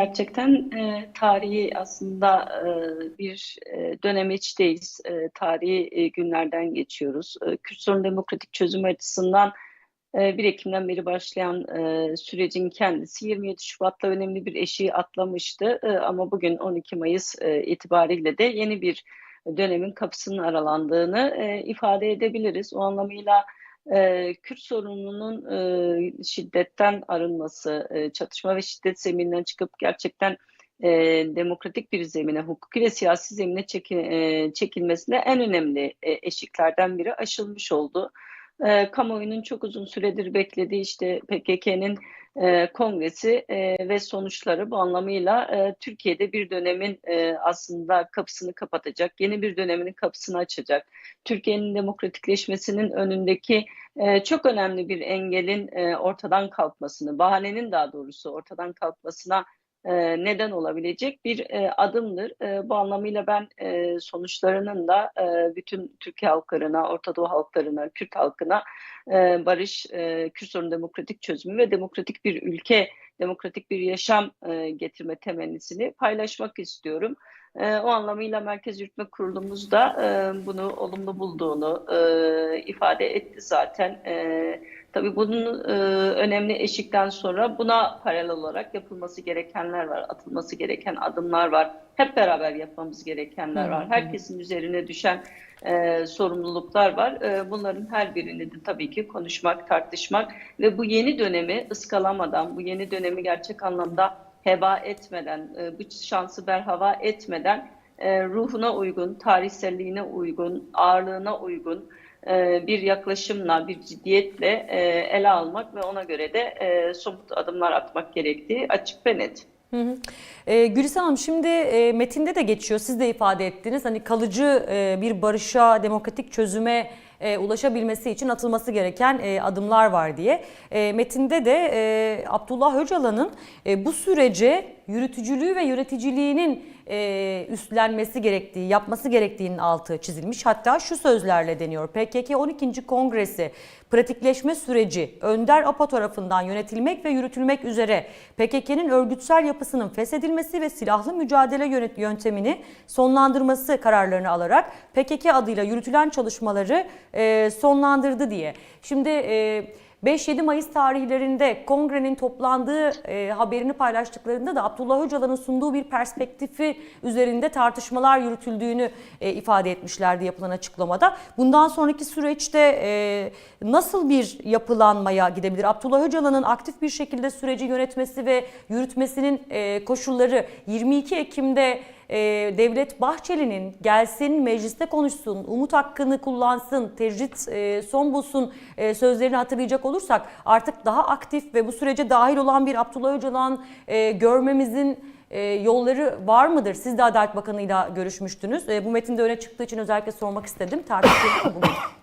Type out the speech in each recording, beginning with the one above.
Gerçekten e, tarihi aslında e, bir e, dönemeçteyiz. E, tarihi e, günlerden geçiyoruz. E, Kürt sorun demokratik çözüm açısından e, 1 Ekim'den beri başlayan e, sürecin kendisi 27 Şubat'ta önemli bir eşiği atlamıştı. E, ama bugün 12 Mayıs e, itibariyle de yeni bir dönemin kapısının aralandığını e, ifade edebiliriz. O anlamıyla e, Kürt sorununun e, şiddetten arınması, e, çatışma ve şiddet zemininden çıkıp gerçekten e, demokratik bir zemine, hukuki ve siyasi zemine çeki, e, çekilmesinde en önemli e, eşiklerden biri aşılmış oldu. E, kamuoyunun çok uzun süredir beklediği işte PKK'nın e, kongresi e, ve sonuçları bu anlamıyla e, Türkiye'de bir dönemin e, aslında kapısını kapatacak, yeni bir dönemin kapısını açacak. Türkiye'nin demokratikleşmesinin önündeki e, çok önemli bir engelin e, ortadan kalkmasını, bahanenin daha doğrusu ortadan kalkmasına e, neden olabilecek bir e, adımdır. E, bu anlamıyla ben sonuçlarının da bütün Türkiye halklarına, Orta Doğu halklarına, Kürt halkına barış, e, Kürt sorunu demokratik çözümü ve demokratik bir ülke, demokratik bir yaşam getirme temennisini paylaşmak istiyorum. O anlamıyla Merkez Yürütme Kurulumuz da bunu olumlu bulduğunu ifade etti zaten. E, tabii bunun e, önemli eşikten sonra buna paralel olarak yapılması gerekenler var, atılması gereken adımlar var. Hep beraber yapmamız gerekenler var. Herkesin üzerine düşen e, sorumluluklar var. E, bunların her birini de tabii ki konuşmak, tartışmak ve bu yeni dönemi ıskalamadan, bu yeni dönemi gerçek anlamda heba etmeden, e, bu şansı berhava etmeden e, ruhuna uygun, tarihselliğine uygun, ağırlığına uygun bir yaklaşımla, bir ciddiyetle e, ele almak ve ona göre de e, somut adımlar atmak gerektiği açık ve net. Hı hı. Ee, Gülistan Hanım şimdi e, metinde de geçiyor siz de ifade ettiniz hani kalıcı e, bir barışa demokratik çözüme e, ulaşabilmesi için atılması gereken e, adımlar var diye. E, metinde de e, Abdullah Öcalan'ın e, bu sürece yürütücülüğü ve yöneticiliğinin e, üstlenmesi gerektiği, yapması gerektiğinin altı çizilmiş. Hatta şu sözlerle deniyor. PKK 12. Kongresi pratikleşme süreci Önder APA tarafından yönetilmek ve yürütülmek üzere PKK'nın örgütsel yapısının feshedilmesi ve silahlı mücadele yöntemini sonlandırması kararlarını alarak PKK adıyla yürütülen çalışmaları e, sonlandırdı diye. Şimdi e, 5-7 Mayıs tarihlerinde kongrenin toplandığı e, haberini paylaştıklarında da Abdullah Öcalan'ın sunduğu bir perspektifi üzerinde tartışmalar yürütüldüğünü e, ifade etmişlerdi yapılan açıklamada. Bundan sonraki süreçte e, nasıl bir yapılanmaya gidebilir? Abdullah Öcalan'ın aktif bir şekilde süreci yönetmesi ve yürütmesinin e, koşulları 22 Ekim'de e, Devlet Bahçeli'nin gelsin mecliste konuşsun, umut hakkını kullansın, tecrit e, son bulsun e, sözlerini hatırlayacak olursak artık daha aktif ve bu sürece dahil olan bir Abdullah Öcalan e, görmemizin e, yolları var mıdır? Siz de Adalet Bakanı'yla görüşmüştünüz. E, bu metinde öne çıktığı için özellikle sormak istedim. Tartışıldı mı bugün?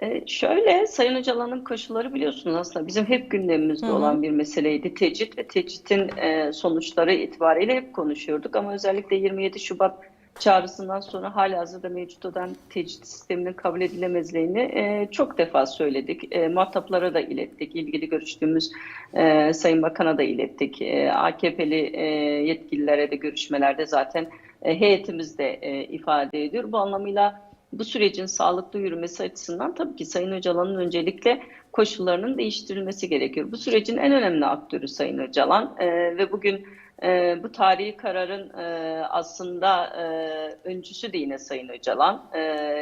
E, şöyle Sayın Öcalan'ın koşulları biliyorsunuz aslında bizim hep gündemimizde Hı olan bir meseleydi. Tecrit ve tecritin e, sonuçları itibariyle hep konuşuyorduk ama özellikle 27 Şubat çağrısından sonra halihazırda mevcut olan tecrit sisteminin kabul edilemezliğini e, çok defa söyledik. E, muhataplara da ilettik. ilgili görüştüğümüz e, Sayın Bakan'a da ilettik. E, AKP'li e, yetkililere de görüşmelerde zaten e, heyetimiz de e, ifade ediyor. Bu anlamıyla bu sürecin sağlıklı yürümesi açısından tabii ki Sayın Öcalan'ın öncelikle koşullarının değiştirilmesi gerekiyor. Bu sürecin en önemli aktörü Sayın Öcalan e, ve bugün e, bu tarihi kararın e, aslında e, öncüsü de yine Sayın Öcalan. E,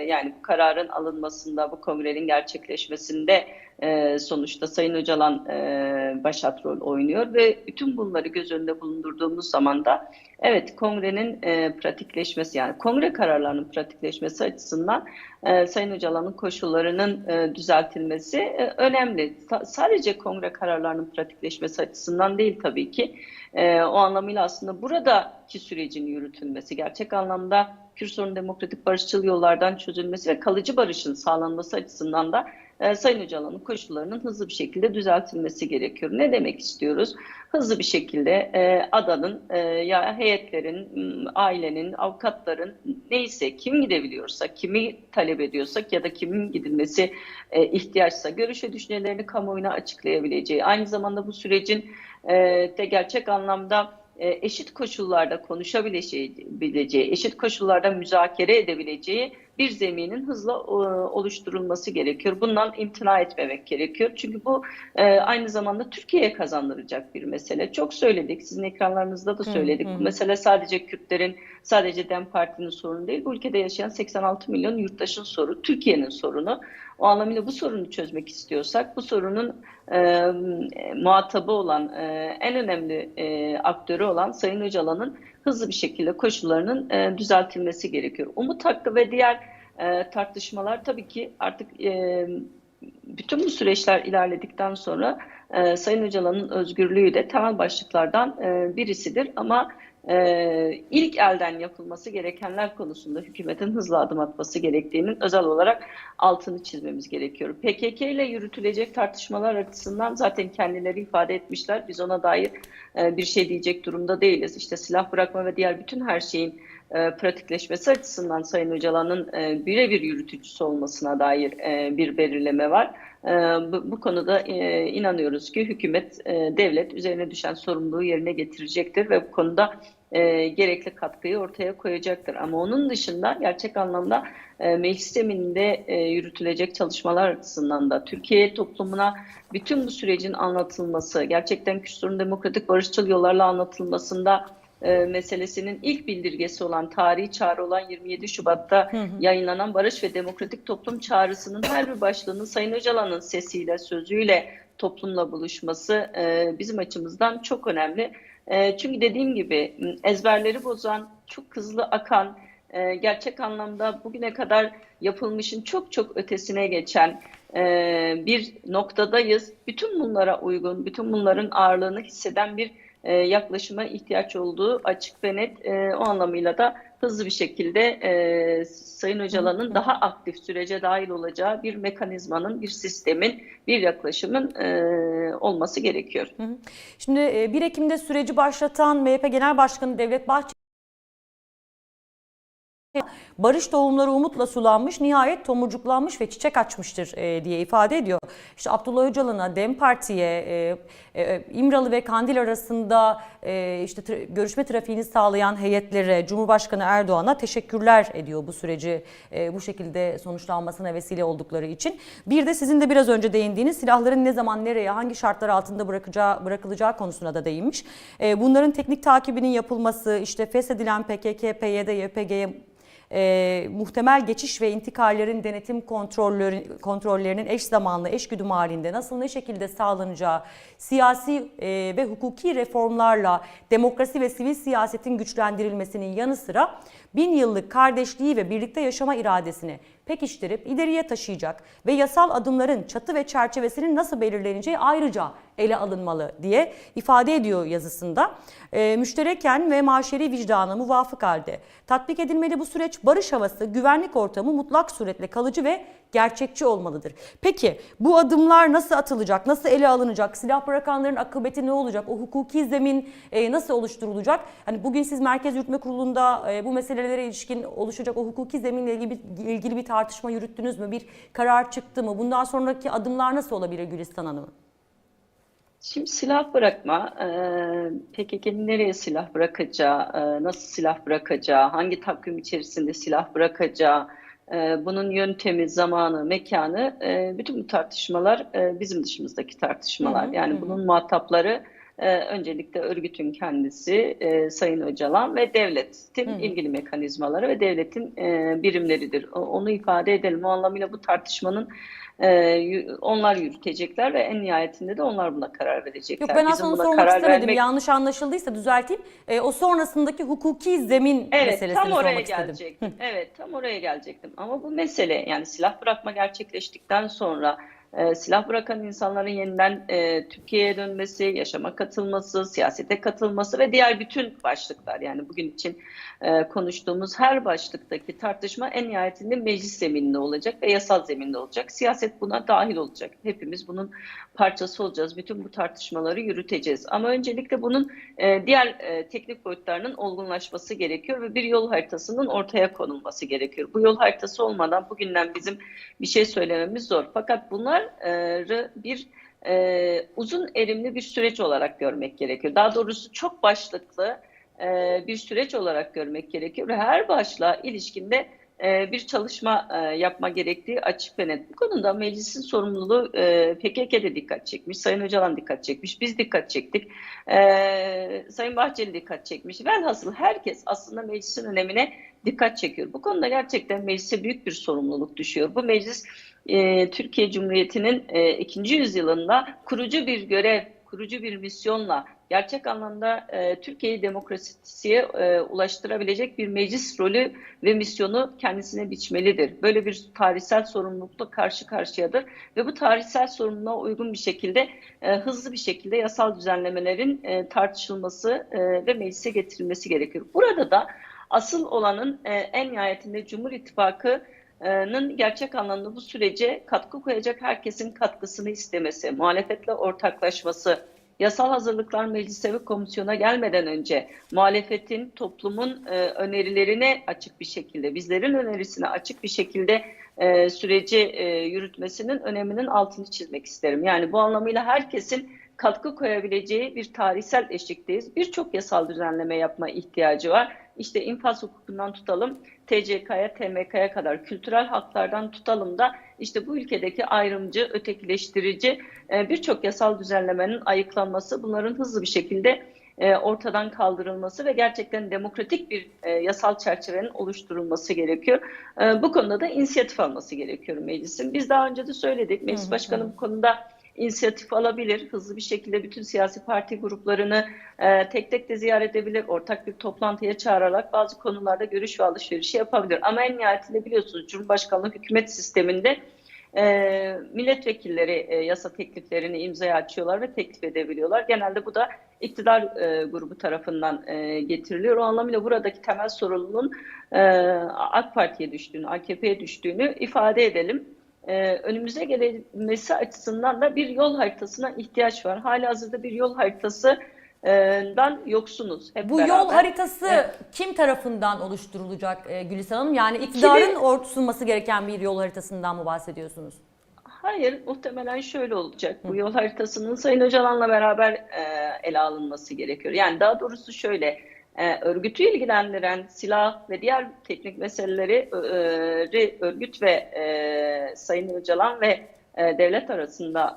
yani bu kararın alınmasında, bu kongrenin gerçekleşmesinde e, sonuçta Sayın Öcalan e, başat rol oynuyor ve bütün bunları göz önünde bulundurduğumuz zaman da evet kongrenin e, pratikleşmesi yani kongre kararlarının pratikleşmesi açısından e, Sayın Öcalan'ın koşullarının e, düzeltilmesi e, önemli. Sa- sadece kongre kararlarının pratikleşmesi açısından değil tabii ki. E, o anlamıyla aslında buradaki sürecin yürütülmesi, gerçek anlamda Kürt sorunu demokratik barışçıl yollardan çözülmesi ve kalıcı barışın sağlanması açısından da e, Sayın Öcalan'ın koşullarının hızlı bir şekilde düzeltilmesi gerekiyor. Ne demek istiyoruz? Hızlı bir şekilde e, adanın, e, ya heyetlerin, ailenin, avukatların neyse kim gidebiliyorsa, kimi talep ediyorsak ya da kimin gidilmesi e, ihtiyaçsa görüş ve düşüncelerini kamuoyuna açıklayabileceği, aynı zamanda bu sürecin e, de gerçek anlamda e, eşit koşullarda konuşabileceği, eşit koşullarda müzakere edebileceği bir zeminin hızla e, oluşturulması gerekiyor. Bundan imtina etmemek gerekiyor. Çünkü bu e, aynı zamanda Türkiye'ye kazandıracak bir mesele. Çok söyledik, sizin ekranlarınızda da söyledik. Hı hı. Bu mesele sadece Kürtlerin, sadece DEM Parti'nin sorunu değil. Bu ülkede yaşayan 86 milyon yurttaşın sorunu, Türkiye'nin sorunu. O anlamıyla bu sorunu çözmek istiyorsak, bu sorunun e, muhatabı olan, e, en önemli e, aktörü olan Sayın Öcalan'ın hızlı bir şekilde koşullarının e, düzeltilmesi gerekiyor. Umut hakkı ve diğer e, tartışmalar tabii ki artık e, bütün bu süreçler ilerledikten sonra e, Sayın Öcalan'ın özgürlüğü de temel başlıklardan e, birisidir. Ama e, ilk elden yapılması gerekenler konusunda hükümetin hızlı adım atması gerektiğinin özel olarak altını çizmemiz gerekiyor. PKK ile yürütülecek tartışmalar açısından zaten kendileri ifade etmişler. Biz ona dair e, bir şey diyecek durumda değiliz. İşte silah bırakma ve diğer bütün her şeyin e, pratikleşmesi açısından Sayın Öcalan'ın e, birebir yürütücüsü olmasına dair e, bir belirleme var. Bu, konuda inanıyoruz ki hükümet, devlet üzerine düşen sorumluluğu yerine getirecektir ve bu konuda gerekli katkıyı ortaya koyacaktır. Ama onun dışında gerçek anlamda e, meclis zemininde yürütülecek çalışmalar açısından da Türkiye toplumuna bütün bu sürecin anlatılması, gerçekten Kürtlerin demokratik barışçıl yollarla anlatılmasında e, meselesinin ilk bildirgesi olan tarihi çağrı olan 27 Şubat'ta Hı hı. yayınlanan Barış ve Demokratik Toplum çağrısının her bir başlığının Sayın Öcalan'ın sesiyle, sözüyle toplumla buluşması e, bizim açımızdan çok önemli. E, çünkü dediğim gibi ezberleri bozan, çok hızlı akan, e, gerçek anlamda bugüne kadar yapılmışın çok çok ötesine geçen e, bir noktadayız. Bütün bunlara uygun, bütün bunların ağırlığını hisseden bir e, yaklaşıma ihtiyaç olduğu açık ve net. E, o anlamıyla da hızlı bir şekilde e, Sayın Öcalan'ın daha aktif sürece dahil olacağı bir mekanizmanın, bir sistemin, bir yaklaşımın e, olması gerekiyor. Şimdi e, 1 Ekim'de süreci başlatan MHP Genel Başkanı Devlet Bahçeli barış tohumları umutla sulanmış, nihayet tomurcuklanmış ve çiçek açmıştır e, diye ifade ediyor. İşte Abdullah Öcalan'a, DEM Parti'ye, e, e, İmralı ve Kandil arasında e, işte tra- görüşme trafiğini sağlayan heyetlere, Cumhurbaşkanı Erdoğan'a teşekkürler ediyor bu süreci e, bu şekilde sonuçlanmasına vesile oldukları için. Bir de sizin de biraz önce değindiğiniz silahların ne zaman nereye, hangi şartlar altında bırakacağı, bırakılacağı konusuna da değinmiş. E, bunların teknik takibinin yapılması, işte feshedilen PKK, PYD, YPG'ye e, muhtemel geçiş ve intikallerin denetim kontrolleri, kontrollerinin eş zamanlı, eş güdüm halinde nasıl ne şekilde sağlanacağı, siyasi e, ve hukuki reformlarla demokrasi ve sivil siyasetin güçlendirilmesinin yanı sıra bin yıllık kardeşliği ve birlikte yaşama iradesini pekiştirip ileriye taşıyacak ve yasal adımların çatı ve çerçevesinin nasıl belirleneceği ayrıca ele alınmalı diye ifade ediyor yazısında. E, müştereken ve maşeri vicdana muvafık halde tatbik edilmeli bu süreç barış havası, güvenlik ortamı mutlak suretle kalıcı ve gerçekçi olmalıdır. Peki bu adımlar nasıl atılacak, nasıl ele alınacak, silah bırakanların akıbeti ne olacak, o hukuki zemin e, nasıl oluşturulacak? Hani bugün siz Merkez Yürütme Kurulu'nda e, bu meselelere ilişkin oluşacak o hukuki zeminle ilgili, ilgili bir tartışma yürüttünüz mü? Bir karar çıktı mı? Bundan sonraki adımlar nasıl olabilir Gülistan Hanım? Şimdi silah bırakma, e, PKK'nin nereye silah bırakacağı, e, nasıl silah bırakacağı, hangi takvim içerisinde silah bırakacağı, e, bunun yöntemi, zamanı, mekanı, bütün bu tartışmalar bizim dışımızdaki tartışmalar. Yani bunun muhatapları e, öncelikle örgütün kendisi, e, Sayın Öcalan ve devletin Hı ilgili mekanizmaları ve devletin e, birimleridir. O- Onu ifade edelim. O anlamıyla bu tartışmanın e, onlar yürütecekler ve en nihayetinde de onlar buna karar verecekler. Yok ben Bizim aslında buna sormak karar istemedim. vermek- Yanlış anlaşıldıysa düzelteyim. E, o sonrasındaki hukuki zemin Evet, meselesini tam oraya sormak istedim. gelecektim. Evet, tam oraya gelecektim. Ama bu mesele yani silah bırakma gerçekleştikten sonra e, silah bırakan insanların yeniden e, Türkiye'ye dönmesi, yaşama katılması, siyasete katılması ve diğer bütün başlıklar yani bugün için e, konuştuğumuz her başlıktaki tartışma en nihayetinde meclis zemininde olacak ve yasal zeminde olacak. Siyaset buna dahil olacak. Hepimiz bunun parçası olacağız. Bütün bu tartışmaları yürüteceğiz. Ama öncelikle bunun e, diğer e, teknik boyutlarının olgunlaşması gerekiyor ve bir yol haritasının ortaya konulması gerekiyor. Bu yol haritası olmadan bugünden bizim bir şey söylememiz zor. Fakat bunları bir e, uzun erimli bir süreç olarak görmek gerekiyor. Daha doğrusu çok başlıklı e, bir süreç olarak görmek gerekiyor ve her başlığa ilişkinde e, bir çalışma e, yapma gerektiği açık ve net. Bu konuda meclisin sorumluluğu e, PKK de dikkat çekmiş, Sayın Öcalan dikkat çekmiş, biz dikkat çektik, Sayın Bahçeli dikkat çekmiş. Velhasıl herkes aslında meclisin önemine dikkat çekiyor. Bu konuda gerçekten meclise büyük bir sorumluluk düşüyor. Bu meclis Türkiye Cumhuriyeti'nin ikinci yüzyılında kurucu bir görev, kurucu bir misyonla gerçek anlamda e, Türkiye'yi demokrasiye e, ulaştırabilecek bir meclis rolü ve misyonu kendisine biçmelidir. Böyle bir tarihsel sorumlulukla karşı karşıyadır ve bu tarihsel sorumluluğa uygun bir şekilde e, hızlı bir şekilde yasal düzenlemelerin e, tartışılması e, ve meclise getirilmesi gerekiyor. Burada da asıl olanın e, en nihayetinde Cumhur İttifakı'nın gerçek anlamda bu sürece katkı koyacak herkesin katkısını istemesi, muhalefetle ortaklaşması, yasal hazırlıklar meclise ve komisyona gelmeden önce muhalefetin toplumun e, önerilerine açık bir şekilde, bizlerin önerisine açık bir şekilde e, süreci e, yürütmesinin öneminin altını çizmek isterim. Yani bu anlamıyla herkesin katkı koyabileceği bir tarihsel eşikteyiz. Birçok yasal düzenleme yapma ihtiyacı var. İşte infaz hukukundan tutalım, TCK'ya, TMK'ya kadar kültürel haklardan tutalım da işte bu ülkedeki ayrımcı, ötekileştirici e, birçok yasal düzenlemenin ayıklanması, bunların hızlı bir şekilde e, ortadan kaldırılması ve gerçekten demokratik bir e, yasal çerçevenin oluşturulması gerekiyor. Bu konuda da inisiyatif alması gerekiyor meclisin. Biz daha önce de söyledik, meclis başkanı bu konuda inisiyatif alabilir. Hızlı bir şekilde bütün siyasi parti gruplarını e, tek tek de ziyaret edebilir. Ortak bir toplantıya çağırarak bazı konularda görüş ve alışverişi yapabilir. Ama en nihayetinde biliyorsunuz Cumhurbaşkanlığı hükümet sisteminde e, milletvekilleri e, yasa tekliflerini imzaya açıyorlar ve teklif edebiliyorlar. Genelde bu da iktidar e, grubu tarafından e, getiriliyor. O anlamıyla buradaki temel sorumluluğun e, AK Parti'ye düştüğünü, AKP'ye düştüğünü ifade edelim e, önümüze gelmesi açısından da bir yol haritasına ihtiyaç var. Hali hazırda bir yol haritası dan yoksunuz hep Bu beraber. yol haritası evet. kim tarafından oluşturulacak e, Gülistan Hanım? Yani iktidarın Kimi... ortusunması gereken bir yol haritasından mı bahsediyorsunuz? Hayır, muhtemelen şöyle olacak. Bu yol haritasının Sayın Öcalan'la beraber e, ele alınması gerekiyor. Yani daha doğrusu şöyle, e, örgütü ilgilendiren silah ve diğer teknik meseleleri e, örgüt ve e, Sayın Öcalan ve e, devlet arasında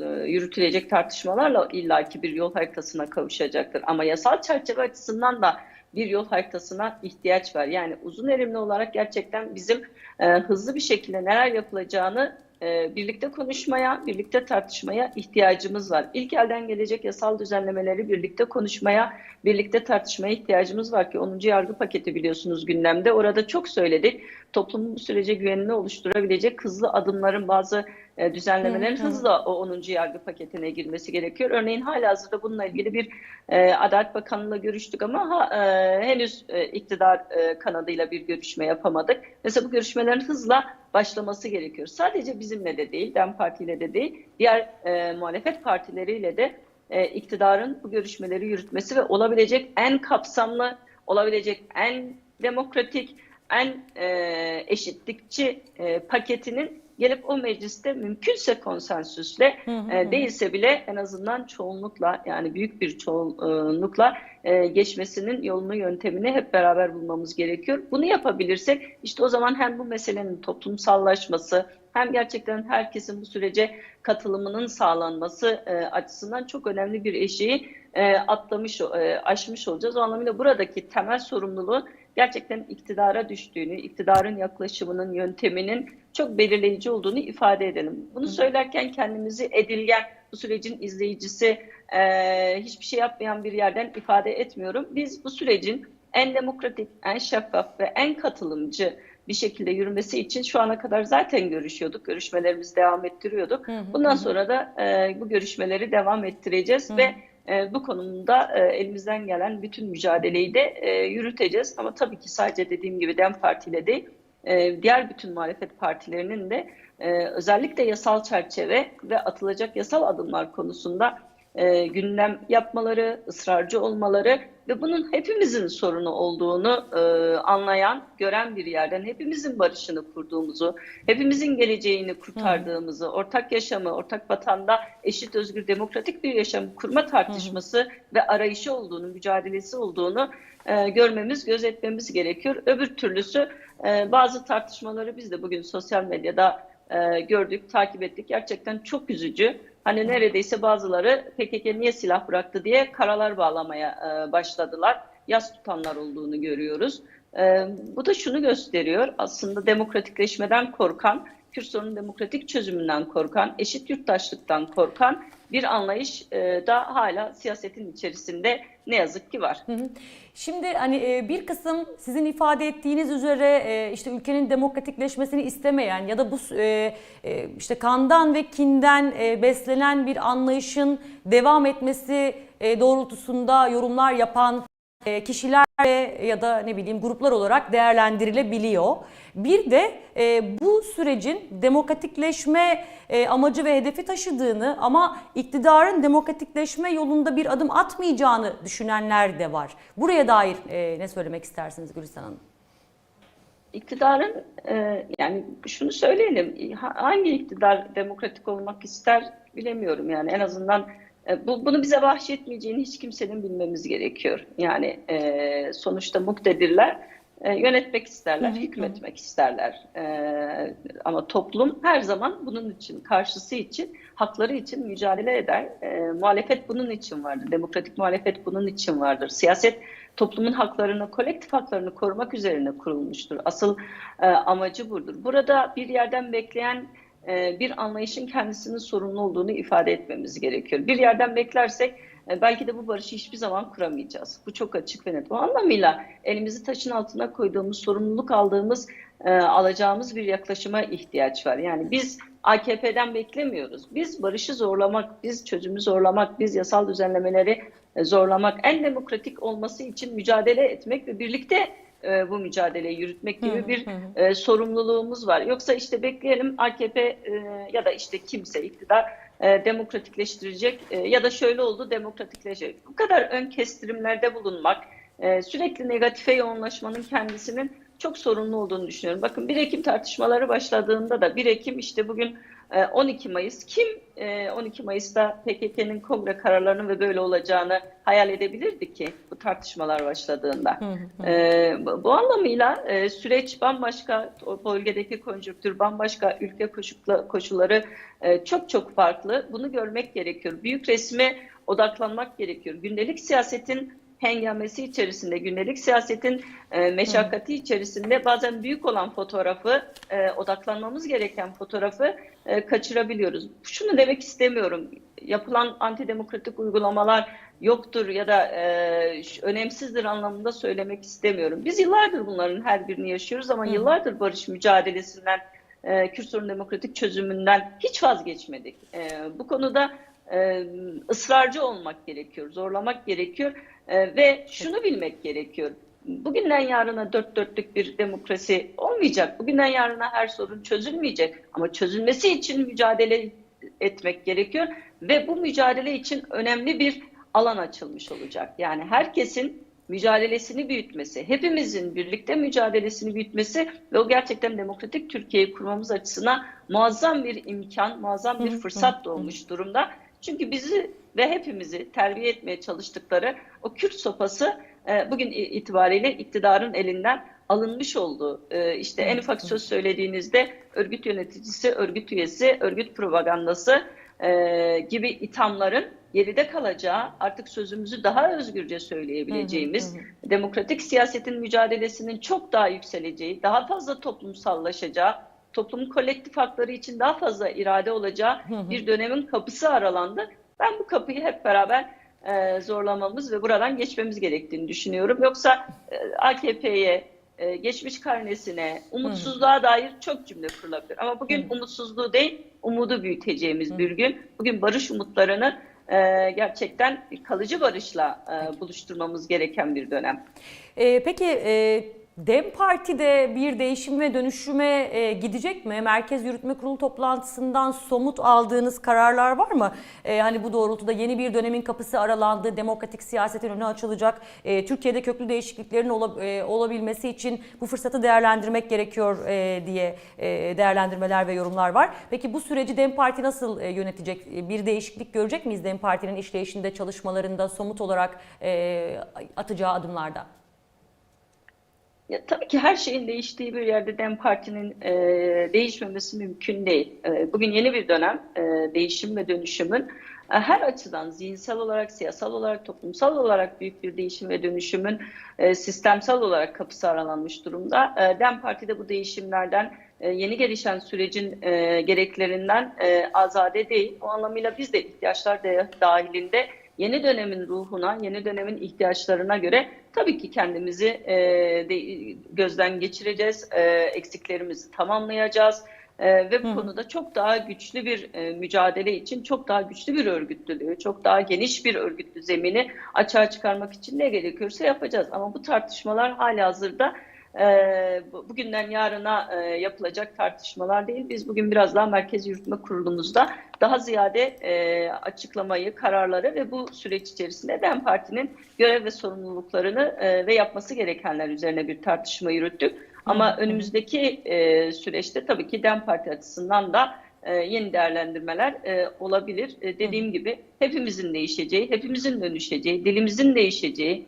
e, yürütülecek tartışmalarla illaki bir yol haritasına kavuşacaktır. Ama yasal çerçeve açısından da bir yol haritasına ihtiyaç var. Yani uzun erimli olarak gerçekten bizim e, hızlı bir şekilde neler yapılacağını e, birlikte konuşmaya, birlikte tartışmaya ihtiyacımız var. İlk elden gelecek yasal düzenlemeleri birlikte konuşmaya, birlikte tartışmaya ihtiyacımız var ki 10. yargı paketi biliyorsunuz gündemde. Orada çok söyledik. Toplumun bu sürece güvenini oluşturabilecek hızlı adımların bazı e, düzenlemelerin hı hı. hızla o 10. yargı paketine girmesi gerekiyor. Örneğin hala hazırda bununla ilgili bir e, Adalet Bakanı'yla görüştük ama ha, e, henüz e, iktidar e, kanadıyla bir görüşme yapamadık. Mesela bu görüşmelerin hızla başlaması gerekiyor. Sadece bizimle de değil, DEM Parti ile de değil, diğer e, muhalefet partileriyle de e, iktidarın bu görüşmeleri yürütmesi ve olabilecek en kapsamlı, olabilecek en demokratik, en e, eşitlikçi e, paketinin gelip o mecliste mümkünse konsensüsle hı hı e, değilse bile en azından çoğunlukla yani büyük bir çoğunlukla e, geçmesinin yolunu yöntemini hep beraber bulmamız gerekiyor. Bunu yapabilirsek işte o zaman hem bu meselenin toplumsallaşması hem gerçekten herkesin bu sürece katılımının sağlanması e, açısından çok önemli bir eşiği e, atlamış, e, aşmış olacağız. O anlamıyla buradaki temel sorumluluğu gerçekten iktidara düştüğünü, iktidarın yaklaşımının, yönteminin çok belirleyici olduğunu ifade edelim. Bunu söylerken kendimizi edilgen, bu sürecin izleyicisi, e, hiçbir şey yapmayan bir yerden ifade etmiyorum. Biz bu sürecin en demokratik, en şeffaf ve en katılımcı bir şekilde yürümesi için şu ana kadar zaten görüşüyorduk. Görüşmelerimizi devam ettiriyorduk. Bundan sonra da e, bu görüşmeleri devam ettireceğiz ve e, bu konuda e, elimizden gelen bütün mücadeleyi de e, yürüteceğiz. Ama tabii ki sadece dediğim gibi DEM Parti ile değil, e, diğer bütün muhalefet partilerinin de e, özellikle yasal çerçeve ve atılacak yasal adımlar konusunda e, gündem yapmaları, ısrarcı olmaları ve bunun hepimizin sorunu olduğunu e, anlayan, gören bir yerden hepimizin barışını kurduğumuzu, hepimizin geleceğini kurtardığımızı, ortak yaşamı, ortak vatanda eşit, özgür, demokratik bir yaşam kurma tartışması ve arayışı olduğunu, mücadelesi olduğunu e, görmemiz, gözetmemiz gerekiyor. Öbür türlüsü e, bazı tartışmaları biz de bugün sosyal medyada e, gördük, takip ettik. Gerçekten çok üzücü. Hani neredeyse bazıları PKK niye silah bıraktı diye karalar bağlamaya e, başladılar. Yas tutanlar olduğunu görüyoruz. E, bu da şunu gösteriyor. Aslında demokratikleşmeden korkan, Kürt sorunun demokratik çözümünden korkan, eşit yurttaşlıktan korkan bir anlayış e, da hala siyasetin içerisinde ne yazık ki var. Şimdi hani e, bir kısım sizin ifade ettiğiniz üzere e, işte ülkenin demokratikleşmesini istemeyen ya da bu e, işte kandan ve kinden beslenen bir anlayışın devam etmesi doğrultusunda yorumlar yapan kişiler ve ya da ne bileyim gruplar olarak değerlendirilebiliyor. Bir de e, bu sürecin demokratikleşme e, amacı ve hedefi taşıdığını ama iktidarın demokratikleşme yolunda bir adım atmayacağını düşünenler de var. Buraya dair e, ne söylemek istersiniz Gülistan Hanım? İktidarın e, yani şunu söyleyelim ha- hangi iktidar demokratik olmak ister bilemiyorum yani en azından bu, bunu bize bahşetmeyeceğini hiç kimsenin bilmemiz gerekiyor. Yani e, sonuçta muktedirler e, yönetmek isterler, hükmetmek isterler. E, ama toplum her zaman bunun için, karşısı için, hakları için mücadele eder. E, muhalefet bunun için vardır. Demokratik muhalefet bunun için vardır. Siyaset toplumun haklarını, kolektif haklarını korumak üzerine kurulmuştur. Asıl e, amacı budur. Burada bir yerden bekleyen e, bir anlayışın kendisinin sorumlu olduğunu ifade etmemiz gerekiyor. Bir yerden beklersek e, belki de bu barışı hiçbir zaman kuramayacağız. Bu çok açık ve net. O anlamıyla elimizi taşın altına koyduğumuz, sorumluluk aldığımız, e, alacağımız bir yaklaşıma ihtiyaç var. Yani biz AKP'den beklemiyoruz. Biz barışı zorlamak, biz çözümü zorlamak, biz yasal düzenlemeleri e, zorlamak, en demokratik olması için mücadele etmek ve birlikte e, bu mücadeleyi yürütmek gibi bir e, sorumluluğumuz var. Yoksa işte bekleyelim AKP e, ya da işte kimse iktidar e, demokratikleştirecek e, ya da şöyle oldu demokratikleşecek. Bu kadar ön kestirimlerde bulunmak, e, sürekli negatife yoğunlaşmanın kendisinin çok sorunlu olduğunu düşünüyorum. Bakın 1 Ekim tartışmaları başladığında da 1 Ekim işte bugün 12 Mayıs kim e, 12 Mayıs'ta PKK'nın kongre kararlarının ve böyle olacağını hayal edebilirdi ki bu tartışmalar başladığında. E, bu anlamıyla e, süreç bambaşka, bölgedeki konjonktür bambaşka, ülke koşulları e, çok çok farklı. Bunu görmek gerekiyor. Büyük resme odaklanmak gerekiyor. Gündelik siyasetin hengamesi içerisinde, gündelik siyasetin e, meşakkati içerisinde bazen büyük olan fotoğrafı, e, odaklanmamız gereken fotoğrafı e, kaçırabiliyoruz. Şunu demek istemiyorum. Yapılan antidemokratik uygulamalar yoktur ya da e, önemsizdir anlamında söylemek istemiyorum. Biz yıllardır bunların her birini yaşıyoruz ama yıllardır barış mücadelesinden, e, Kürt sorunun demokratik çözümünden hiç vazgeçmedik. E, bu konuda e, ısrarcı olmak gerekiyor, zorlamak gerekiyor e, ve şunu bilmek gerekiyor. Bugünden yarına dört dörtlük bir demokrasi olmayacak. Bugünden yarına her sorun çözülmeyecek. Ama çözülmesi için mücadele etmek gerekiyor ve bu mücadele için önemli bir alan açılmış olacak. Yani herkesin mücadelesini büyütmesi, hepimizin birlikte mücadelesini büyütmesi ve o gerçekten demokratik Türkiye'yi kurmamız açısından muazzam bir imkan, muazzam bir fırsat doğmuş durumda. Çünkü bizi ve hepimizi terbiye etmeye çalıştıkları o Kürt sopası e, bugün itibariyle iktidarın elinden alınmış oldu. E, işte en ufak söz söylediğinizde örgüt yöneticisi, örgüt üyesi, örgüt propagandası e, gibi ithamların geride kalacağı, artık sözümüzü daha özgürce söyleyebileceğimiz, demokratik siyasetin mücadelesinin çok daha yükseleceği, daha fazla toplumsallaşacağı, toplumun kolektif hakları için daha fazla irade olacağı bir dönemin kapısı aralandı. Ben bu kapıyı hep beraber e, zorlamamız ve buradan geçmemiz gerektiğini düşünüyorum. Yoksa e, AKP'ye e, geçmiş karnesine, umutsuzluğa dair çok cümle kurulabilir. Ama bugün umutsuzluğu değil, umudu büyüteceğimiz bir gün. Bugün barış umutlarını e, gerçekten kalıcı barışla e, buluşturmamız gereken bir dönem. Ee, peki e, DEM Parti'de bir değişim ve dönüşüme e, gidecek mi? Merkez Yürütme Kurulu toplantısından somut aldığınız kararlar var mı? E, hani bu doğrultuda yeni bir dönemin kapısı aralandı, demokratik siyasetin önü açılacak. E, Türkiye'de köklü değişikliklerin ola- e, olabilmesi için bu fırsatı değerlendirmek gerekiyor e, diye e, değerlendirmeler ve yorumlar var. Peki bu süreci DEM Parti nasıl e, yönetecek? E, Bir değişiklik görecek miyiz DEM Parti'nin işleyişinde, çalışmalarında, somut olarak e, atacağı adımlarda? Ya, tabii ki her şeyin değiştiği bir yerde DEM Parti'nin e, değişmemesi mümkün değil. E, bugün yeni bir dönem e, değişim ve dönüşümün e, her açıdan zihinsel olarak, siyasal olarak, toplumsal olarak büyük bir değişim ve dönüşümün e, sistemsel olarak kapısı aralanmış durumda. E, DEM Parti de bu değişimlerden e, yeni gelişen sürecin e, gereklerinden e, azade değil. O anlamıyla biz de ihtiyaçlar de, dahilinde yeni dönemin ruhuna, yeni dönemin ihtiyaçlarına göre tabii ki kendimizi e, de, gözden geçireceğiz, e, eksiklerimizi tamamlayacağız e, ve bu Hı. konuda çok daha güçlü bir e, mücadele için çok daha güçlü bir örgütlülüğü, çok daha geniş bir örgütlü zemini açığa çıkarmak için ne gerekiyorsa yapacağız. Ama bu tartışmalar hala hazırda bugünden yarına e, yapılacak tartışmalar değil. Biz bugün biraz daha Merkez Yürütme Kurulumuzda daha ziyade e, açıklamayı, kararları ve bu süreç içerisinde DEM Parti'nin görev ve sorumluluklarını e, ve yapması gerekenler üzerine bir tartışma yürüttük. Ama önümüzdeki süreçte tabii ki DEM Parti açısından da yeni değerlendirmeler olabilir. Dediğim gibi hepimizin değişeceği, hepimizin dönüşeceği, dilimizin değişeceği,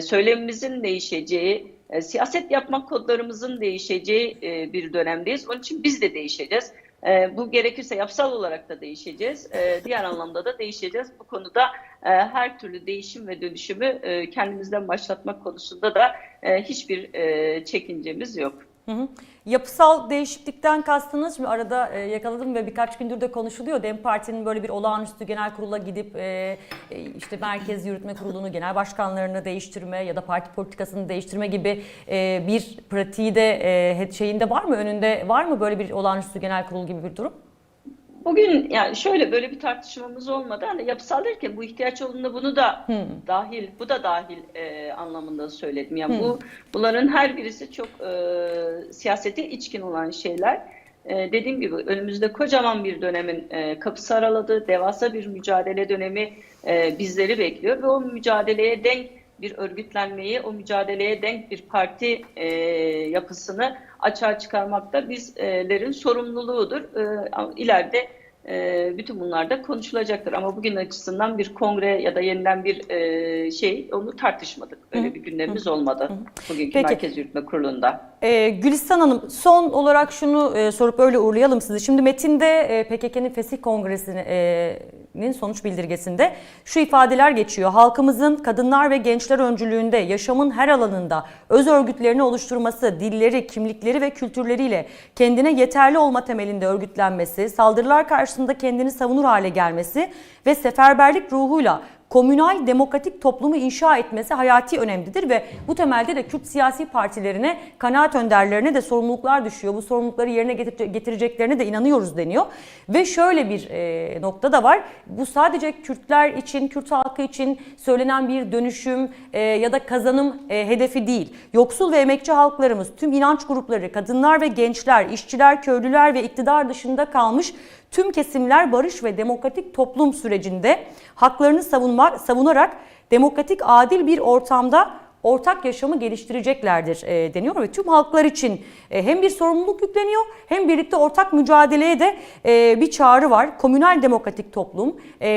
söylemimizin değişeceği, e, siyaset yapmak kodlarımızın değişeceği e, bir dönemdeyiz. Onun için biz de değişeceğiz. E, bu gerekirse yapsal olarak da değişeceğiz. E, diğer anlamda da değişeceğiz. Bu konuda her türlü değişim ve dönüşümü kendimizden başlatmak konusunda da hiçbir çekincemiz yok. Hı hı. Yapısal değişiklikten kastınız şimdi arada e, yakaladım ve birkaç gündür de konuşuluyor. DEM Parti'nin böyle bir olağanüstü genel kurula gidip e, e, işte Merkez Yürütme Kurulu'nu, genel başkanlarını değiştirme ya da parti politikasını değiştirme gibi e, bir pratiği de e, şeyinde var mı? Önünde var mı böyle bir olağanüstü genel kurul gibi bir durum? Bugün yani şöyle böyle bir tartışmamız olmadı. Hani yapısal derken bu ihtiyaç olduğunda bunu da dahil, bu da dahil e, anlamında söyledim. Yani bu bunların her birisi çok e, siyasete içkin olan şeyler. E, dediğim gibi önümüzde kocaman bir dönemin e, kapısı araladı. Devasa bir mücadele dönemi e, bizleri bekliyor ve o mücadeleye denk bir örgütlenmeyi, o mücadeleye denk bir parti e, yapısını açığa çıkarmak da bizlerin sorumluluğudur. E, ileride e, bütün bunlar da konuşulacaktır. Ama bugün açısından bir kongre ya da yeniden bir e, şey onu tartışmadık. Öyle bir gündemimiz olmadı bugünkü Peki. Merkez Yürütme Kurulu'nda. Ee, Gülistan Hanım son olarak şunu e, sorup öyle uğurlayalım sizi. Şimdi metinde e, PKK'nın Fesih Kongresi'nin sonuç bildirgesinde şu ifadeler geçiyor. Halkımızın kadınlar ve gençler öncülüğünde yaşamın her alanında öz örgütlerini oluşturması, dilleri, kimlikleri ve kültürleriyle kendine yeterli olma temelinde örgütlenmesi, saldırılar karşısında kendini savunur hale gelmesi ve seferberlik ruhuyla komünal demokratik toplumu inşa etmesi hayati önemlidir ve bu temelde de Kürt siyasi partilerine, kanaat önderlerine de sorumluluklar düşüyor. Bu sorumlulukları yerine getir- getireceklerine de inanıyoruz deniyor. Ve şöyle bir e, nokta da var. Bu sadece Kürtler için, Kürt halkı için söylenen bir dönüşüm e, ya da kazanım e, hedefi değil. Yoksul ve emekçi halklarımız, tüm inanç grupları, kadınlar ve gençler, işçiler, köylüler ve iktidar dışında kalmış tüm kesimler barış ve demokratik toplum sürecinde haklarını savunma, savunarak demokratik adil bir ortamda ortak yaşamı geliştireceklerdir e, deniyor ve tüm halklar için e, hem bir sorumluluk yükleniyor hem birlikte ortak mücadeleye de e, bir çağrı var. Komünal demokratik toplum, e,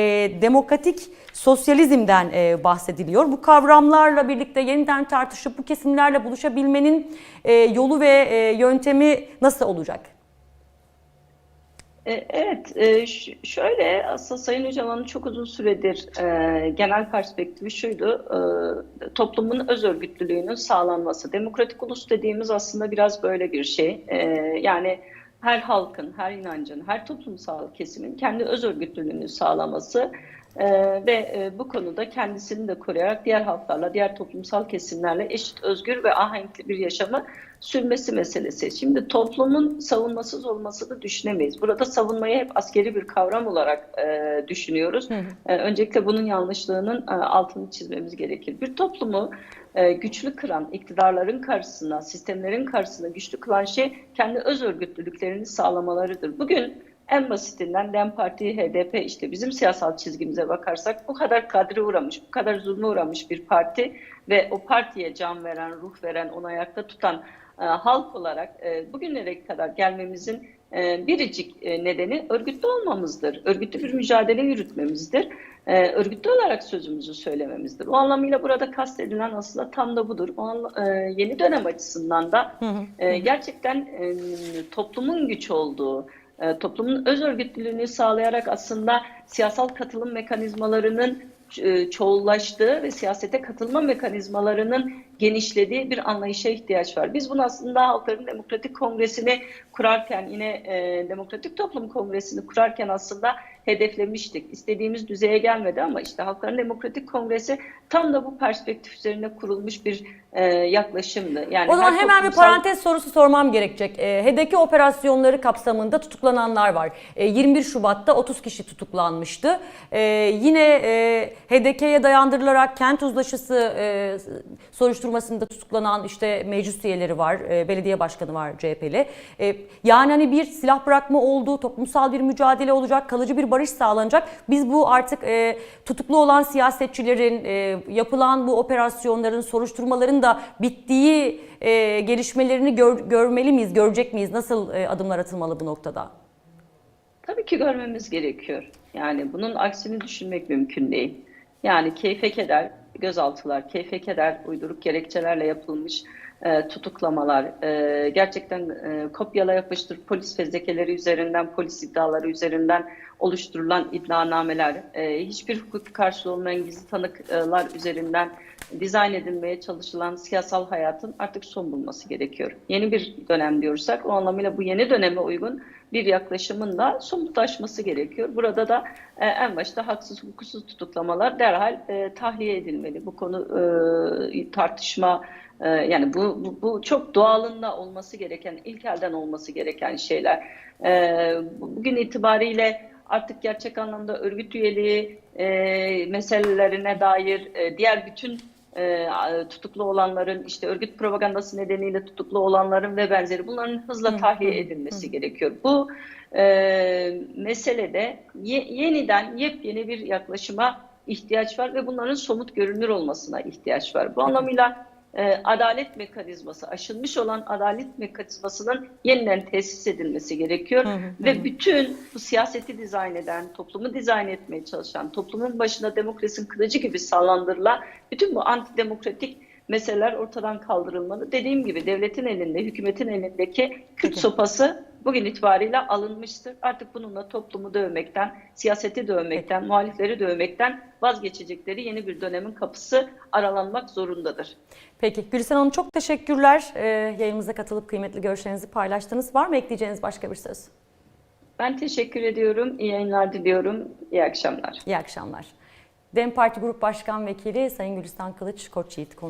demokratik sosyalizmden e, bahsediliyor. Bu kavramlarla birlikte yeniden tartışıp bu kesimlerle buluşabilmenin e, yolu ve e, yöntemi nasıl olacak? E, Evet, e, şöyle aslında Sayın Öcalan'ın çok uzun süredir e, genel perspektifi şuydu, toplumun öz örgütlülüğünün sağlanması. Demokratik ulus dediğimiz aslında biraz böyle bir şey. Yani her halkın, her inancın, her toplumsal kesimin kendi öz örgütlülüğünü sağlaması Ee, ve e, bu konuda kendisini de koruyarak diğer halklarla, diğer toplumsal kesimlerle eşit, özgür ve ahenkli bir yaşamı sürmesi meselesi. Şimdi toplumun savunmasız olmasını düşünemeyiz. Burada savunmayı hep askeri bir kavram olarak e, düşünüyoruz. E, öncelikle bunun yanlışlığının e, altını çizmemiz gerekir. Bir toplumu e, güçlü kıran, iktidarların karşısına, sistemlerin karşısına güçlü kılan şey kendi öz örgütlülüklerini sağlamalarıdır. Bugün en basitinden DEM Parti, HDP işte bizim siyasal çizgimize bakarsak bu kadar kadri uğramış, bu kadar zulme uğramış bir parti ve o partiye can veren, ruh veren, onu ayakta tutan e, halk olarak e, bugünlere kadar gelmemizin e, biricik e, nedeni örgütlü olmamızdır. Örgütlü bir mücadele yürütmemizdir. E, örgütlü olarak sözümüzü söylememizdir. O anlamıyla burada kastedilen aslında tam da budur. O anla- e, yeni dönem açısından da e, gerçekten e, toplumun güç olduğu, e, toplumun öz örgütlülüğünü sağlayarak aslında siyasal katılım mekanizmalarının e, çoğullaştığı ve siyasete katılma mekanizmalarının genişlediği bir anlayışa ihtiyaç var. Biz bunu aslında Halkların Demokratik Kongresi'ni kurarken yine e, Demokratik Toplum Kongresi'ni kurarken aslında hedeflemiştik. İstediğimiz düzeye gelmedi ama işte Halkların Demokratik Kongresi tam da bu perspektif üzerine kurulmuş bir e, yaklaşımdı. Yani O zaman hemen bir toplumsal- parantez sorusu sormam gerekecek. E, HEDEK operasyonları kapsamında tutuklananlar var. E, 21 Şubat'ta 30 kişi tutuklanmıştı. E, yine e, HDK'ye dayandırılarak kent uzlaşısı e, soruşturmasında tutuklanan işte meclis üyeleri var, e, belediye başkanı var CHP'li. E, yani hani bir silah bırakma olduğu, toplumsal bir mücadele olacak, kalıcı bir barış sağlanacak. Biz bu artık e, tutuklu olan siyasetçilerin, e, yapılan bu operasyonların, soruşturmaların da bittiği e, gelişmelerini gör- görmeli miyiz, görecek miyiz? Nasıl e, adımlar atılmalı bu noktada? Tabii ki görmemiz gerekiyor. Yani bunun aksini düşünmek mümkün değil. Yani keyfe keder, gözaltılar, keyfe keder, uyduruk gerekçelerle yapılmış e, tutuklamalar, e, gerçekten e, kopyala yapıştır polis fezlekeleri üzerinden, polis iddiaları üzerinden oluşturulan iddianameler, e, hiçbir hukuki karşılığı olmayan gizli tanıklar üzerinden dizayn edilmeye çalışılan siyasal hayatın artık son bulması gerekiyor. Yeni bir dönem diyorsak o anlamıyla bu yeni döneme uygun bir yaklaşımın da somutlaşması gerekiyor. Burada da e, en başta haksız hukuksuz tutuklamalar derhal e, tahliye edilmeli. Bu konu e, tartışma e, yani bu, bu, bu çok doğalında olması gereken, ilkelden olması gereken şeyler. E, bugün itibariyle artık gerçek anlamda örgüt üyeliği e, meselelerine dair e, diğer bütün e, tutuklu olanların işte örgüt propagandası nedeniyle tutuklu olanların ve benzeri bunların hızla tahliye edilmesi gerekiyor. Bu e, meselede ye- yeniden yepyeni bir yaklaşıma ihtiyaç var ve bunların somut görünür olmasına ihtiyaç var. Bu anlamıyla e, adalet mekanizması, aşılmış olan adalet mekanizmasının yeniden tesis edilmesi gerekiyor. Ve bütün bu siyaseti dizayn eden, toplumu dizayn etmeye çalışan, toplumun başına demokrasinin kılıcı gibi sallandırılan bütün bu antidemokratik meseleler ortadan kaldırılmalı. Dediğim gibi devletin elinde, hükümetin elindeki Kürt sopası bugün itibariyle alınmıştır. Artık bununla toplumu dövmekten, siyaseti dövmekten, muhalifleri dövmekten vazgeçecekleri yeni bir dönemin kapısı aralanmak zorundadır. Peki Gülsen Hanım çok teşekkürler. E, yayınımıza katılıp kıymetli görüşlerinizi paylaştınız. Var mı ekleyeceğiniz başka bir söz? Ben teşekkür ediyorum. İyi yayınlar diliyorum. İyi akşamlar. İyi akşamlar. DEM Parti Grup Başkan Vekili Sayın Gülistan Kılıç Koçyiğit konu